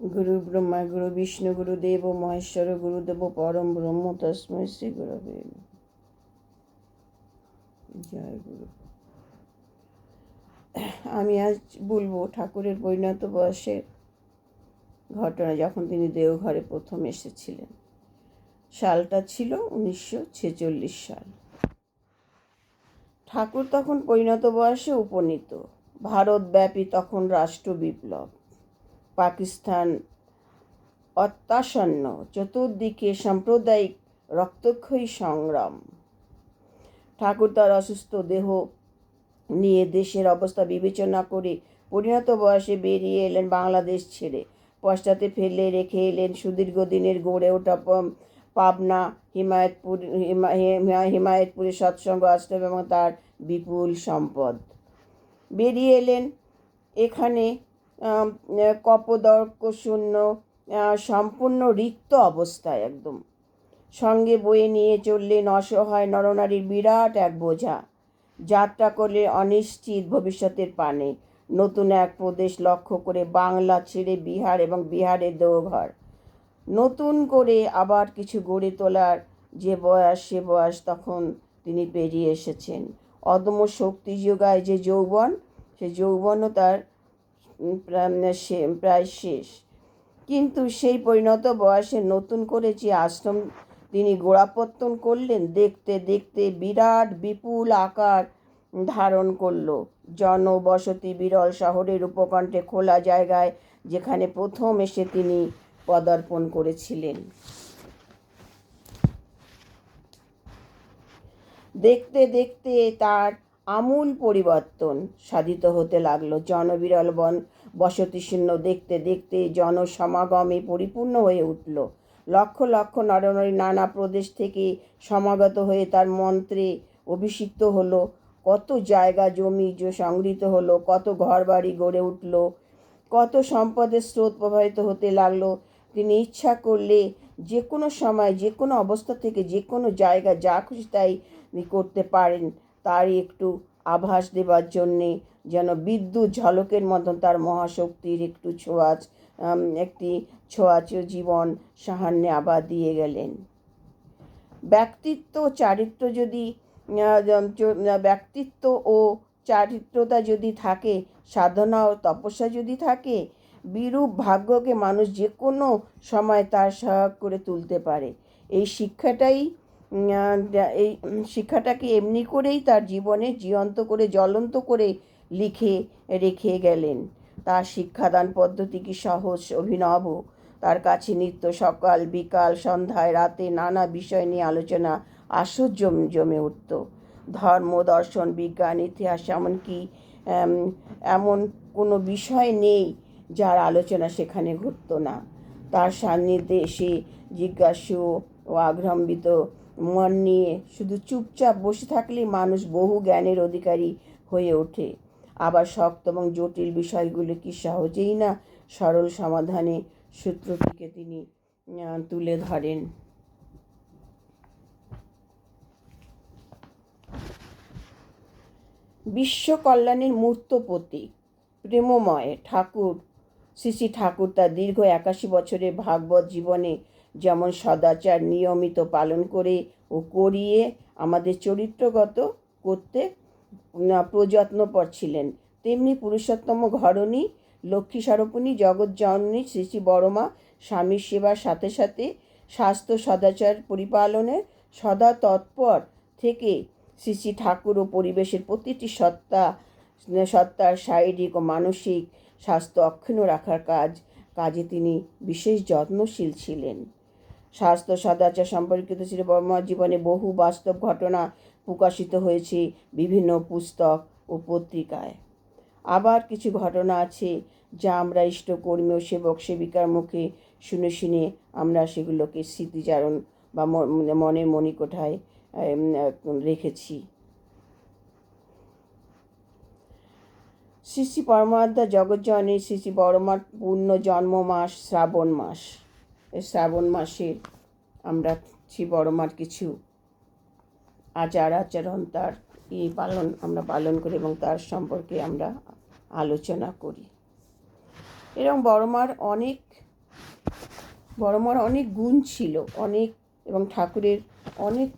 গুরু ব্রহ্মা গুরু বিষ্ণু গুরু দেব মহেশ্বর গুরুদেব পরম ব্রহ্ম তস্মৈ শ্রী। জয় গুরু আমি আজ বলব ঠাকুরের পরিণত বয়সের ঘটনা যখন তিনি দেওঘরে প্রথম এসেছিলেন। সালটা ছিল উনিশশো ছেচল্লিশ সাল। ঠাকুর তখন পরিণত বয়সে উপনীত। ভারতব্যাপী তখন রাষ্ট্র বিপ্লব পাকিস্তান অত্যাসন্ন, চতুর্দিকে সাম্প্রদায়িক রক্তক্ষয়ী সংগ্রাম। ঠাকুর তার অসুস্থ দেহ নিয়ে দেশের অবস্থা বিবেচনা করে পরিণত বয়সে বেরিয়ে এলেন বাংলাদেশ ছেড়ে। পশ্চাতে ফেলে রেখে এলেন সুদীর্ঘ দিনের গড়ে ওঠা পাবনা, হিমায়তপুর, হিমা- হিমা- হিমায়তপুরের সৎসঙ্গ আশ্রম এবং তার বিপুল সম্পদ। বেরিয়ে এলেন এখানে আম, কপদর্ক শূন্য সম্পূর্ণ রিক্ত অবস্থায় একদম। সঙ্গে বয়ে নিয়ে চললেন অসহায় নরনারীর বিরাট এক বোঝা। যাত্রা করলে অনিশ্চিত ভবিষ্যতের পানে। নতুন এক প্রদেশ লক্ষ্য করে বাংলা ছেড়ে বিহার এবং বিহারের দেওঘর। নতুন করে আবার কিছু গড়ে তোলার যে বয়স সে বয়স তখন তিনি পেরিয়ে এসেছেন। অদম্য শক্তি যোগায় যে যৌবন সে যৌবনও তার প্রায় শে- প্রায় শেষ। কিন্তু সেই পরিণত বয়সে নতুন করে যে আশ্রম তিনি গোড়াপত্তন করলেন, দেখতে দেখতে বিরাট বিপুল আকার ধারণ করল। জনবসতি বিরল শহরের উপকণ্ঠে খোলা জায়গায় যেখানে প্রথম এসে তিনি পদার্পণ করেছিলেন। দেখতে দেখতে তার আমূল পরিবর্তন সাধিত হতে লাগল। জনবিরল বন বসতিশূন্য দেখতে দেখতে জনসমাগমে পরিপূর্ণ হয়ে উঠল। লক্ষ লক্ষ নরনারী নানা প্রদেশ থেকে সমাগত হয়ে তার মন্ত্রে অভিষিক্ত হলো। কত জায়গা জমি সংগৃহীত হলো, কত ঘরবাড়ি গড়ে উঠল, কত সম্পদের স্রোত প্রবাহিত হতে লাগল। তিনি ইচ্ছা করলে যে কোনো সময় যে কোনো অবস্থা থেকে যে কোনো জায়গা যা খুশি তাই করতে পারেন। তারই একটু আভাস দেবার জন্যে যেন বিদ্যুৎ ঝলকের মতন তার মহাশক্তির একটু ছোঁয়াচ একটি ছোঁয়াচ জীবন সাহান্যে আবার দিয়ে গেলেন। ব্যক্তিত্ব, চারিত্র যদি ব্যক্তিত্ব ও চারিত্রতা যদি থাকে, সাধনা ও তপস্যা যদি থাকে, বিরূপ ভাগ্যকে মানুষ যে কোনো সময় তার সহায়ক করে তুলতে পারে। এই শিক্ষাটাই এই শিক্ষাটাকে এমনি করেই তার জীবনে জীবন্ত করে, জ্বলন্ত করে লিখে রেখে গেলেন? তার শিক্ষাদান পদ্ধতি কি সহজ, অভিনব? তার কাছে নিত্য সকাল, বিকাল, সন্ধ্যায়, রাতে নানা বিষয় নিয়ে আলোচনা জম জমে উঠত। ধর্ম, দর্শন, বিজ্ঞান, ইতিহাস এমনকি এমন কোনো বিষয় নেই যার আলোচনা সেখানে ঘটতো না। তার সান্নিধ্যে এসে জিজ্ঞাসু ও আগ্রম্বিত মন নিয়ে। শুধু চুপচাপ বসে থাকলেই মানুষ বহু জ্ঞানের অধিকারী হয়ে ওঠে। আবার শক্ত এবং জটিল বিষয়গুলো কি সহজেই না সরল সমাধানে সূত্রটিকে তিনি তুলে ধরেন? বিশ্ব কল্যাণের মূর্ত প্রতীক, প্রেমময় ঠাকুর। শ্রী শ্রী ঠাকুর তার দীর্ঘ একাশি বছরের ভাগবত জীবনে যেমন সদাচার নিয়মিত পালন করে ও করিয়ে আমাদের চরিত্রগত করতে প্রযত্নপর ছিলেন। তেমনি পুরুষোত্তম ঘরণী, লক্ষ্মী স্বরূপিণী জগৎ জননী, শ্রী শ্রী বড়মা স্বামীর সেবার সাথে সাথে স্বাস্থ্য সদাচার পরিপালনের সদা তৎপর থেকে শ্রী শ্রী ঠাকুর ও পরিবেশের প্রতিটি সত্তা সত্তার শারীরিক ও মানসিক স্বাস্থ্য অক্ষুণ্ণ রাখার কাজ, কাজে তিনি বিশেষ যত্নশীল ছিলেন। স্বাস্থ্য সদাচার সম্পর্কিত শ্রী বর্মার জীবনে বহু বাস্তব ঘটনা প্রকাশিত হয়েছে বিভিন্ন পুস্তক ও পত্রিকায়। আবার কিছু ঘটনা আছে যা আমরা ইষ্টকর্মী ও সেবক সেবিকার মুখে শুনে শুনে আমরা সেগুলোকে স্মৃতিচারণ বা ম- মনের মণিকোঠায় রেখেছি। শ্রী শ্রী পরমাত্মা জগজ্জনী শ্রী শ্রী পরমার পূর্ণ জন্ম মাস শ্রাবণ মাস। শ্রাবণ মাসে আমরা শ্রী বড়মার কিছু আচার আচরণ, তার ই পালন আমরা পালন করি এবং তার সম্পর্কে আমরা আলোচনা করি। এরকম বড়মার অনেক, বড় মার অনেক গুণ ছিল, অনেক এবং ঠাকুরের অনেক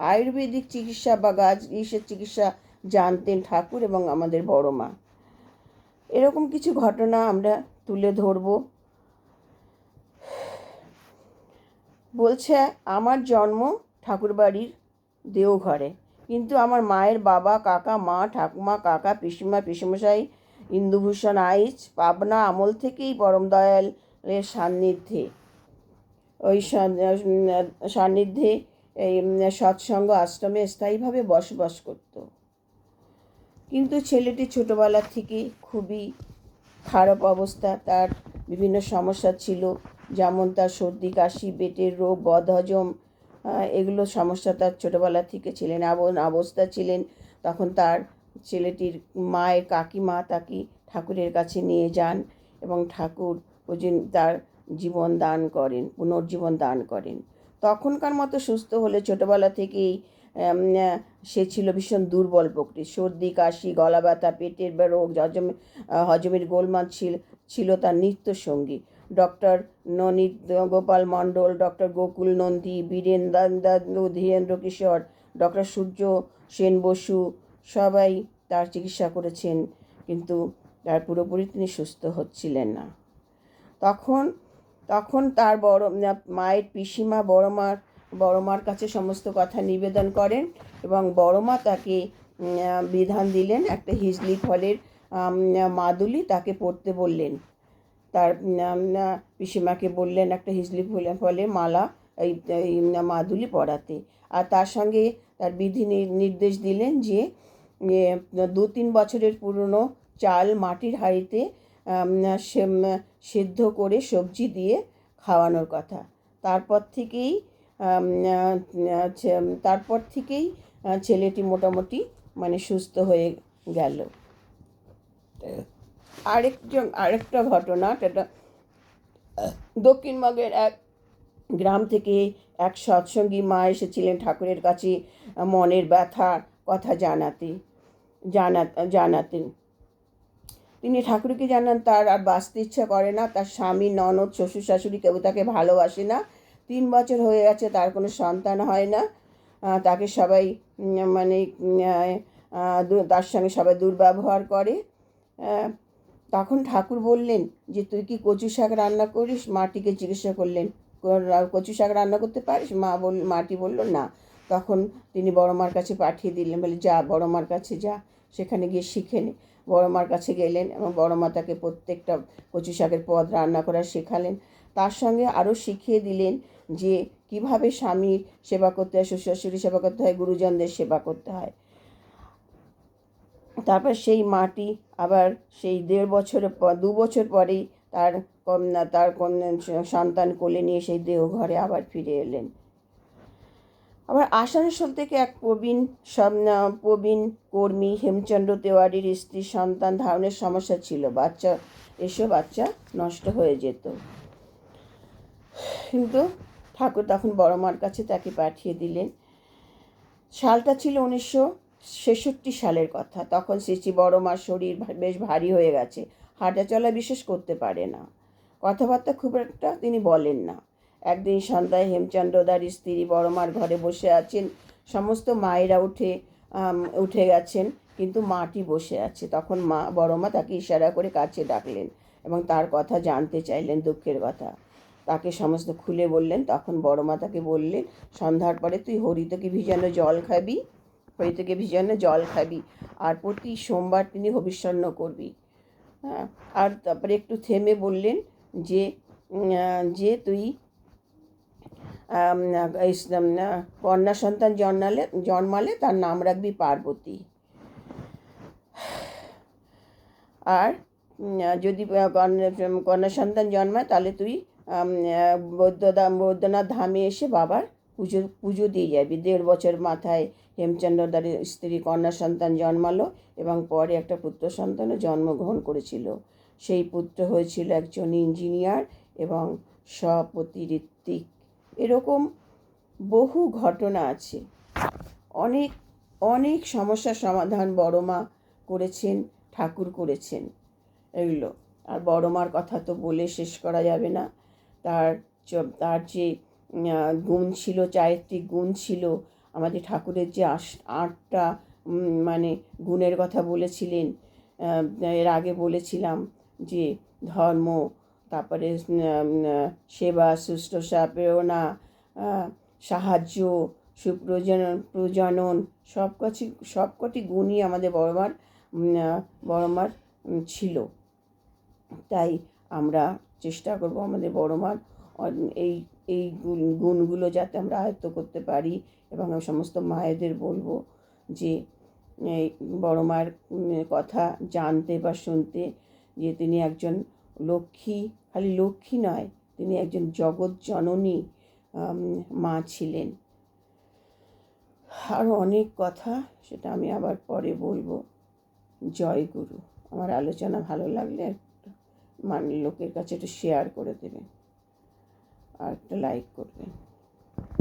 আয়ুর্বেদিক চিকিৎসা বা গাছ ইসের চিকিৎসা জানতেন ঠাকুর এবং আমাদের বড় মা। এরকম কিছু ঘটনা আমরা তুলে ধরবো। বলছে, আমার জন্ম ঠাকুরবাড়ির দেওঘরে। কিন্তু আমার মায়ের বাবা, কাকা, মা, ঠাকুমা, কাকা, পিসিমা, পিসিমশাই, ইন্দুভূষণ, আইচ, পাবনা আমল থেকেই পরম দয়ালের সান্নিধ্যে, ওই সান্নিধ্যে এই সৎসঙ্গ আশ্রমে স্থায়ীভাবে বসবাস করত। কিন্তু ছেলেটি ছোটোবেলা থেকে খুবই খারাপ অবস্থা। তার বিভিন্ন সমস্যা ছিল, যেমন তার সর্দি, কাশি, পেটের রোগ, বদহজম এগুলো সমস্যা তার ছোটোবেলা থেকে ছিলেন। অবস্থা ছিলেন তখন তার ছেলেটির মায়ের কাকিমা তাকে ঠাকুরের কাছে নিয়ে যান এবং ঠাকুর তার জীবন দান করেন, পুনর্জীবন দান করেন। তখনকার মতো সুস্থ হলে ছোটোবেলা থেকেই সে ছিল ভীষণ দুর্বল প্রকৃতি সর্দি, কাশি, গলা ব্যথা, পেটের রোগ, হজম হজমের গোলমাল ছিল ছিল তার নিত্য সঙ্গী doctor Nanit Gopal Mondal, doctor Gokul Nandi Biren Dhirendra Kishore, doctor Surya Sen Basu, সবাই তার চিকিৎসা করেছেন, কিন্তু তার পুরোপুরি তিনি সুস্থ হচ্ছিলেন না। তখন তখন তার বড় মায়ের পিসিমা বড় মার বড় মার কাছে সমস্ত কথা নিবেদন করেন এবং বড় মা তাকে বিধান দিলেন। একটা হিজলি ফলের মাদুলি তাকে পড়তে বললেন। তার পিসিমাকে বললেন একটা হিজলি ফুলে ফলে মালা, এই মাদুলি পরাতে। আর তার সঙ্গে তার বিধি নির্দেশ দিলেন যে দু তিন বছরের পুরনো চাল মাটির হাঁড়িতে সেদ্ধ করে সবজি দিয়ে খাওয়ানোর কথা। তারপর থেকেই তারপর থেকেই ছেলেটি মোটামুটি মানে সুস্থ হয়ে গেল। আরেকজন, আরেকটা ঘটনা, সেটা দক্ষিণবঙ্গের এক গ্রাম থেকে এক সৎসঙ্গী মা এসেছিলেন ঠাকুরের কাছে, মনের ব্যথার কথা জানাতে, জানা, জানাতেন। তিনি ঠাকুরকে জানান, তার আর বাঁচতে ইচ্ছা করে না, তার স্বামী, ননদ, শ্বশুর শাশুড়ি কেউ তাকে ভালোবাসে না তিন বছর হয়ে গেছে, তার কোনো সন্তান হয় না। তাকে সবাই মানে তার সঙ্গে সবাই দুর্ব্যবহার করে। তখন ঠাকুর বললেন যে, তুই কি কচু শাক রান্না করিস? মাটিকে জিজ্ঞাসা করলেন। কচু শাক রান্না করতে পারিস? মা বল, মাটি বলল, না। তখন তিনি বড় মার কাছে পাঠিয়ে দিলেন, বলে, যা বড় মার কাছে যা, সেখানে গিয়ে শিখে নে। বড় মার কাছে গেলেন এবং বড় মা তাকে প্রত্যেকটা কচু শাকের পদ রান্না করা শেখালেন। তার সঙ্গে আরও শিখিয়ে দিলেন যে কীভাবে স্বামীর সেবা করতে হয়, শ্বশুর সেবা করতে হয়, গুরুজনদের সেবা করতে হয়। তারপর সেই মাটি আবার সেই দেড় বছরের পর দু বছর পরেই তার কন্যা তার কন্যা সন্তান কোলে নিয়ে সেই দেহঘরে আবার ফিরে এলেন। আবার আসানসোল থেকে এক প্রবীণ প্রবীণ কর্মী হেমচন্দ্র তেওয়ারির স্ত্রী সন্তান ধারণের সমস্যা ছিল। বাচ্চা, এসে বাচ্চা নষ্ট হয়ে যেত। কিন্তু ঠাকুর তখন বড় মার কাছে তাকে পাঠিয়ে দিলেন। সালটা ছিল উনিশশো ছেষট্টি সালের কথা। তখন শ্রী বড় মার শরীর বেশ ভারী হয়ে গেছে। হাঁটা চলা বিশেষ করতে পারে না। কথাবার্তা খুব একটা তিনি বলেন না। একদিন সন্ধ্যায় হেমচন্দ্রদার স্ত্রী বড় মার ঘরে বসে আছেন। সমস্ত মায়েরা উঠে উঠে গেছেন, কিন্তু মাটি বসে আছে। তখন মা, বড় মা তাকে ইশারা করে কাছে ডাকলেন এবং তার কথা জানতে চাইলেন দুঃখের কথা। তাকে সমস্ত খুলে বললেন। তখন বড় তাকে বললেন, সন্ধ্যার পরে তুই হরিতকে ভিজানো জল খাবি, হরিতকে ভিজানো জল খাবি, আর প্রতি সোমবার তিনি হবিষ্যন্ন করবি। হ্যাঁ আর তারপরে একটু থেমে বললেন যে যে তুই কন্যা সন্তান জন্মালে জন্মালে তার নাম রাখবি পার্বতী। আর যদি কন্যা সন্তান জন্মায় তাহলে তুই আম, বৈদ্যনাথ ধামে এসে বাবার পুজো পুজো দিয়ে যাবি দেড় বছর মাথায় হেমচন্দ্রদার স্ত্রী কন্যা সন্তান জন্মালো এবং পরে একটা পুত্র সন্তানও জন্মগ্রহণ করেছিল। সেই পুত্র হয়েছিল একজন ইঞ্জিনিয়ার এবং সপতি ঋত্বিক এরকম বহু ঘটনা আছে। অনেক অনেক সমস্যার সমাধান বড় মা করেছেন ঠাকুর করেছেন। এগুলো আর বড় মার কথা তো বলে শেষ করা যাবে না। তার তার যে গুণ ছিল, চারিত্রিক গুণ ছিল, আমাদের ঠাকুরের যে আস- আটটা মানে গুণের কথা বলেছিলেন এর আগে বলেছিলাম যে ধর্ম, তারপরে সেবা, শুশ্রূষা, প্রেরণা সাহায্য সুপ্রজনন প্রজনন, সব কটি সব কটি গুণই আমাদের বড়মার বড়মার ছিল। তাই আমরা চেষ্টা করব আমাদের বড়মার অন- এই এই গুণগুলো যাতে আমরা আয়ত্ত করতে পারি এবং আমি সমস্ত মায়েদের বলব যে বড় মায়ের কথা জানতে বা শুনতে যে তিনি একজন লক্ষ্মী, খালি লক্ষ্মী নয়, তিনি একজন জগৎ জননী মা ছিলেন। আরও অনেক কথা সেটা আমি আবার পরে বলব। জয় গুরু। আমার আলোচনা ভালো লাগলে একটা মানে লোকের কাছে একটু শেয়ার করে দেবেন আর একটা লাইক করবেন